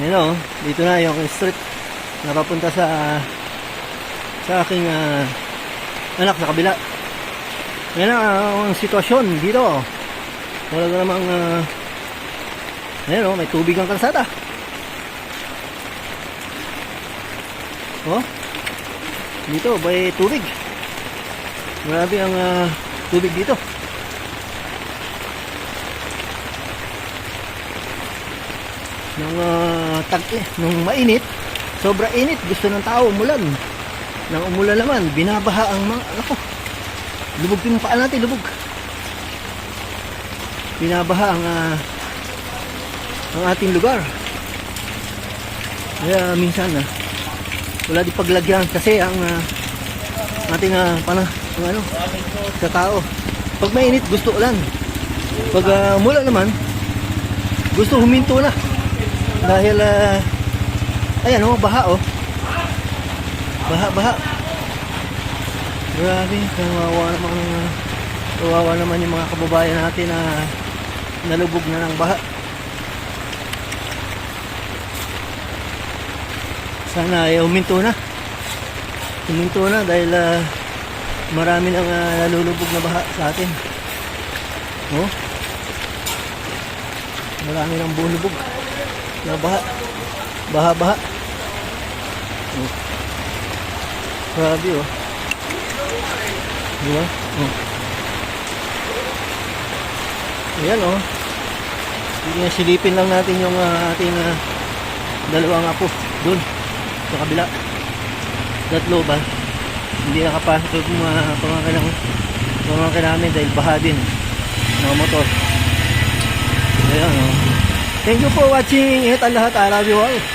Ayan o, dito na yung street na papunta sa sa aking ah, anak sa kabila. Ayan na ang sitwasyon dito. Wala na namang uh, ayan o, may tubig ang kalsada. Oh, dito may tubig. Grabe ang ah, tubig dito. Nung uh, tag eh, nung mainit, sobra init, gusto ng tao umulan. Nang umulan naman, binabaha ang mga, ako, lubog din paa natin, lubog. Binabaha ang, ah, ang ating lugar. Kaya minsan, ah, wala di paglagyan kasi ang ah, ating uh, pana, ang ano, sa tao. Pag mainit, gusto ulan. Pag uh, umulan naman, gusto huminto na. Dahil, ah, ayan oh, baha oh. Baha, baha. Grabe, kawawa naman, kawawa naman yung mga kababayan natin na nalubog na ng baha. Sana ay huminto na. Huminto na dahil ah, marami nang ah, nalulubog na baha sa atin. Oh. Marami nang bulubog na baha. Baha. Oh. Grabe oh. Diba? Oh. Ayan oh. Sige silipin lang natin yung ah, ating ah, dalawang apo doon sa kabila. Tatlo ba? Hindi nakapasok yung mga ng pamangkin namin dahil baha din. Mga motor. Thank you for watching. Ingat ang lahat. I love you all.